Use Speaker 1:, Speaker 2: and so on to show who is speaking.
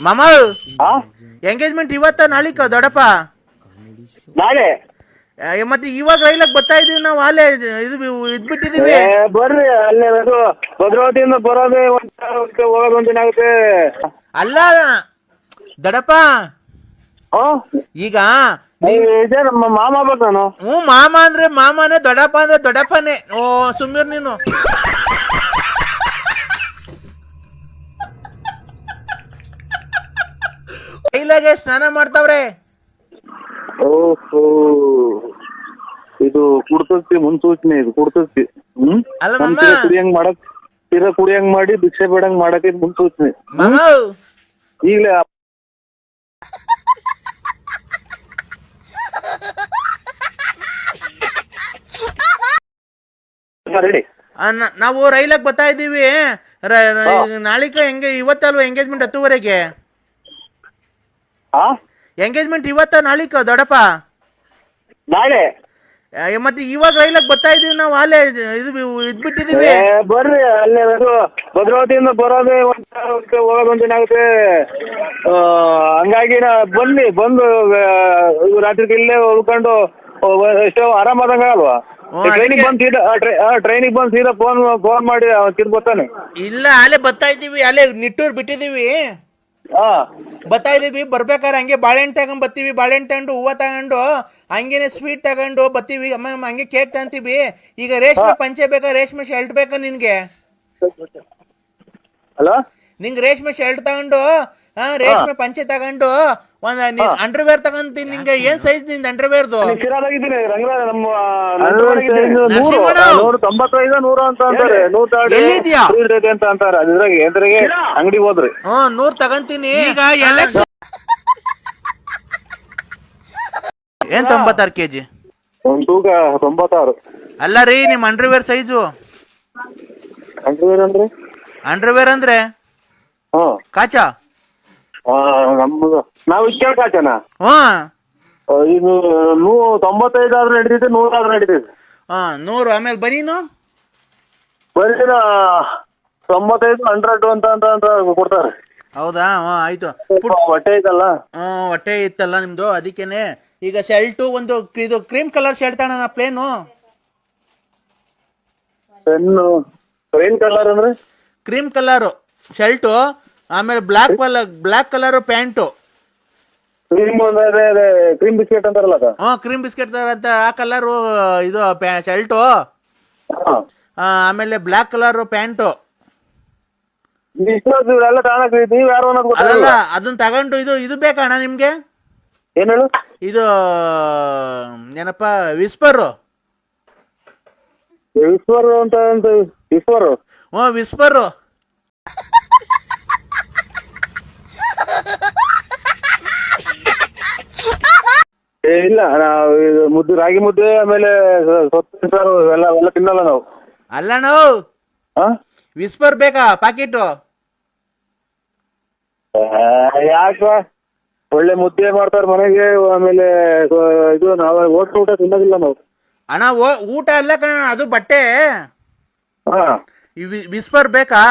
Speaker 1: ಮಾಮ
Speaker 2: ಹಾ?
Speaker 1: ಎಂಗೇಜ್ಮೆಂಟ್ ಇವತ್ತ ನಾಳಿಕ ದೊಡ್ಡಪ್ಪ?
Speaker 2: ನಾಳೆ?
Speaker 1: ಮತ್ತೆ ಇವಾಗ ರೈಲಾಗ ಬರ್ತಾ ಇದೀವಿ ನಾವು ಅಲ್ಲೇ ಇದು ಬಿಟ್ಟಿದೀವಿ
Speaker 2: ಏ, ಬರ್ರಿ ಅಲ್ಲೇ ಅದು ಭದ್ರಾವತಿಯಿಂದ ಬರೋದೇ ಒಂದ್ ದಿನ ಆಗುತ್ತೆ, ಹೋಗೋದು ಒಂದಿನ ಆಗುತ್ತೆ.
Speaker 1: ಅಲ್ಲ ದಡಪ್ಪ
Speaker 2: ಹಾ?
Speaker 1: ಈಗ
Speaker 2: ಇದೇ ನಮ್ಮ ಮಾಮ ಬರ್ತಾನು. ನಾನು
Speaker 1: ಹ್ಞೂ ಮಾಮ ಅಂದ್ರೆ ಮಾಮನೇ ದೊಡ್ಡಪ್ಪ ಅಂದ್ರೆ ದೊಡಪ್ಪನೇ ಓ ಸುಮ್ಮೀರ್ ನೀನು. ಕೈಲಾಗೆ ಸ್ನಾನ ಮಾಡ್ತಾವ್ರೆ?
Speaker 2: ಓಹೋ. ಇದು ಕುಡ್ತಸ್ತಿ ಮುನ್ಸೂಚನೆ ಇದು ಕುಡ್ತಸ್ತಿ ಹ್ಮ್?
Speaker 1: ಅಲ್ಲ
Speaker 2: ನಮ್
Speaker 1: ಮಾಮ.
Speaker 2: ತೀರ ಕುಡಿಯಂಗ್ ಮಾಡಕ್ ತೀರ ಕುಡಿಯಂಗ್ ಮಾಡಿ ಭಿಕ್ಷೆ ಬೇಡಂಗ್ ಮಾಡಕ್ ಇದು ಮುನ್ಸೂಚನೆ
Speaker 1: ಮಾಮ.
Speaker 2: ಈಗಲೇ ರೆಡಿ.
Speaker 1: ಆ, ನ- ನಾವು ರೈಲಾಗ್ ಬರ್ತಾ ಇದೀವಿ ರ- ರ- ನಾಳಿಕ ಹೆಂಗೆ ಇವತ್ತಲ್ವ ಎಂಗೇಜ್ಮೆಂಟ್ ಹತ್ತುವರೆಗೆ?
Speaker 2: ಹಾ
Speaker 1: ಎಂಗೇಜ್ಮೆಂಟ್ ಇವತ್ತ ನಾಳಿಕ ದೊಡ್ಡಪ್ಪ?
Speaker 2: ನಾಳೆ?
Speaker 1: ಆ, ಮತ್ತೆ ಇವಾಗ ರೈಲಾಗ ಬರ್ತಾ ಇದೀವಿ ನಾವು ಅಲ್ಲೇ ಇದು ಇದ್ಬಿಟ್ಟಿದೀವಿ
Speaker 2: ಏ, ಬರ್ರಿ ಅಲ್ಲೇ ಅದು ಭದ್ರಾವತಿಯಿಂದ ಬರೋದೇ ಒಂದ್ ಹೋಗೋದೊಂದು ಆ, ಹಂಗಾಗಿ ನಾ ಬನ್ನಿ ಬಂದು ಆ, ಇವ್ ರಾತ್ರಿ ಇಲ್ಲೇ ಉಳ್ಕೊಂಡು ಆ, ಎಷ್ಟೋ ಆರಾಮಾದಂಗ ಅಲ್ವಾ?
Speaker 1: ಹ್ಞೂ,
Speaker 2: ಟ್ರೈನಿಗೆ
Speaker 1: ಅದಕ್ಕೆ-
Speaker 2: ಬಂದು ಸೀದಾ ಟ್ರೈನಿಗೆ ಬಂದು ಸೀದಾ ಫೋನ್ ಫೋನ್ ಮಾಡಿ ತಿರ್ಗಿ ಬರ್ತಾನೆ
Speaker 1: ಇಲ್ಲ ಅಲ್ಲೇ ಬರ್ತಾ ಇದೀವಿ ಅಲ್ಲೇ ನಿಟ್ಟೂರ್ ಬಿಟ್ಟಿದೀವಿ ಇದೀವಿ ಬರ್ಬೇಕಾದ್ರೆ ಹಂಗೆ ಬಾಳೆಹಣ್ಣು ತಗೊಂಡ್ ಬತ್ತೀವಿ ಬಾಳೆಹಣ್ಣು ತಗೊಂಡು ಹೂವ ತಗೊಂಡು ಹಂಗೇನೆ ಸ್ವೀಟ್ ತಗೊಂಡು ಬತ್ತೀವಿ. ಅಮ್ಮ ಅಮ್ಮ ಹಂಗೆ ಕೇಕ್ ತಗೊಂತೀವಿ. ಈಗ ರೇಷ್ಮೆ ಪಂಚೆ ಬೇಕಾ? ರೇಷ್ಮೆ ಶರ್ಟ್ ಬೇಕಾ ನಿನ್ಗೆ?
Speaker 2: ಹಲೋ?
Speaker 1: ನಿಂಗೆ ರೇಷ್ಮೆ ಶರ್ಟ್ ತಗೊಂಡು ಹಾ ರೇಷ್ಮೆ ಪಂಚೆ ತಗೊಂಡು ಒಂದ್ ಅಂಡರ್ವೇರ್ ತಗೊಂತೀನಿ ನಿಂಗೆ ಏನ್ ಸೈಜ್ನಿಂದ ಅಂಡರ್ವೇರ್ದು
Speaker 2: ಶಿರಾದಾಗಿದ್ದೀನಿ ರಂಗರಾಜ ನಮ್ಮ. ನೂರ ತೊಂಬತ್ತೈದು ನೂರ ಅಂತ ಅಂತಾರೆ. ನೂರ ಇರ್ತೈತೆ ಅಂತ ಅಂತಾರೆ. ಅದ್ರಾಗ ಎದ್ರಿಗೆ ಅಂಗಡಿ ಹೋದ್ರಿ.
Speaker 1: ಹ್ಮ್ ನೂರ್ ತಗೊಂತೀನಿ. ಈಗ ಏನ್ ತೊಂಬತ್ತಾರು ಕೆಜಿ?
Speaker 2: ಒಂದ್ ತೂಕ ತೊಂಬತ್ತಾರು.
Speaker 1: ಅಲ್ಲ ರೀ ನಿಮ್ ಅಂಡರ್ವೇರ್ ಸೈಜು
Speaker 2: ಅಂಡರ್ವೇರ್ ಅಂದ್ರೆ?
Speaker 1: ಅಂಡರ್ವೇರ್ ಅಂದ್ರೆ?
Speaker 2: ಹಾ.
Speaker 1: ಕಾಚಾ?
Speaker 2: ನಮ್ದು ನಾವು ಕೇಳ್ಕಾಚನ
Speaker 1: ಹಾ.
Speaker 2: ಇದು ನೂ ತೊಂಬತ್ತೈದು ಆದ್ರೂ ನಡೀತೈತೆ ನೂರ ಆದ್ರೂ ನಡೀತೈತೆ.
Speaker 1: ಹಾ ನೂರು ಆಮೇಲೆ
Speaker 2: ಬರೀನು ಬರೀನ ತೊಂಬತ್ತೈದು ಹಂಡ್ರೆಡ್ ಅಂತ ಅಂತ ಅಂತ ಕೊಡ್ತಾರೆ.
Speaker 1: ಹೌದಾ? ಹಾ ಆಯ್ತು.
Speaker 2: ಹೊಟ್ಟೆ ಐತಲ್ಲ?
Speaker 1: ಹ್ಮ್ ಹೊಟ್ಟೆ ಇತ್ತಲ್ಲ ನಿಮ್ದು ಅದಕ್ಕೇನೆ. ಈಗ ಶರ್ಟು ಒಂದು ಇದು ಕ್ರೀಮ್ ಕಲರ್ ಶರ್ಟ್ ತಗೋಣ ಪ್ಲೇನು?
Speaker 2: ಪೆನ್ನು. ಗ್ರೀನ್ ಕಲರ್ ಅಂದ್ರೆ?
Speaker 1: Cream colour shirt. ಆಮೇಲೆ black black colour pant.
Speaker 2: Cream ಅಂದ್ರೆ ಅದೇ ಕ್ರೀಮ್ ಬಿಸ್ಕೆಟ್ ಅಂತಾರಲ್ಲ
Speaker 1: ಹಾ ಕ್ರೀಮ್ ಬಿಸ್ಕೆಟ್ ಅಂತ ಆ ಕಲರು ಇದು ಶರ್ಟು
Speaker 2: ಹಾ.
Speaker 1: ಆಮೇಲೆ ಬ್ಲಾಕ್ ಕಲರ್ ಪ್ಯಾಂಟು.
Speaker 2: ಇಷ್ಟೊಂದು ಎಲ್ಲ ತಗೊಳಕ್ ನೀವ್ ಯಾರು ಅನ್ನೋದು
Speaker 1: ಅಲ್ಲ
Speaker 2: ಗೊತ್ತಾಗಲ್ಲ
Speaker 1: ಅದನ್ನ ತಗೊಂಡು ಇದು ಇದು ಬೇಕಣ್ಣ ನಿಮ್ಗೆ?
Speaker 2: ಏನ್ ಹೇಳು?
Speaker 1: ಇದು ಏನಪ್ಪ ವಿಸ್ಪರು
Speaker 2: ಈಶ್ವರ್ ಅಂತ ಅಂತ ಹ್ಮ್
Speaker 1: ಹ್ಞೂ ವಿಸ್ಪರು
Speaker 2: ಇಲ್ಲ ನಾವು ಇದು ಮುದ್ದೆ ರಾಗಿ ಮುದ್ದೆ ಆಮೇಲೆ ಸೊಪ್ಪು ಸಾರು ಎಲ್ಲ ಎಲ್ಲ ತಿನ್ನಲ್ಲ ನಾವು.
Speaker 1: ಅಲ್ಲ ನಾವು
Speaker 2: ಹಾ
Speaker 1: ವಿಸ್ಪರ್ ಬೇಕಾ ಪಾಕಿಟು
Speaker 2: ಯಾಕ? ಒಳ್ಳೆ ಮುದ್ದೆ ಮಾಡ್ತಾರೆ ಮನೆಗೆ ಆಮೇಲೆ ಇದು ನಾವು ಹೋಟ್ಲು ಊಟ ತಿನ್ನೋದಿಲ್ಲ ನಾವು.
Speaker 1: ಅಣ್ಣ ಓ- ಊಟ ಅಲ್ಲ ಕಣ ಅದು ಬಟ್ಟೆ.
Speaker 2: ಹಾ.
Speaker 1: ವಿಸ್ಪರ್ ಬೇಕಾ?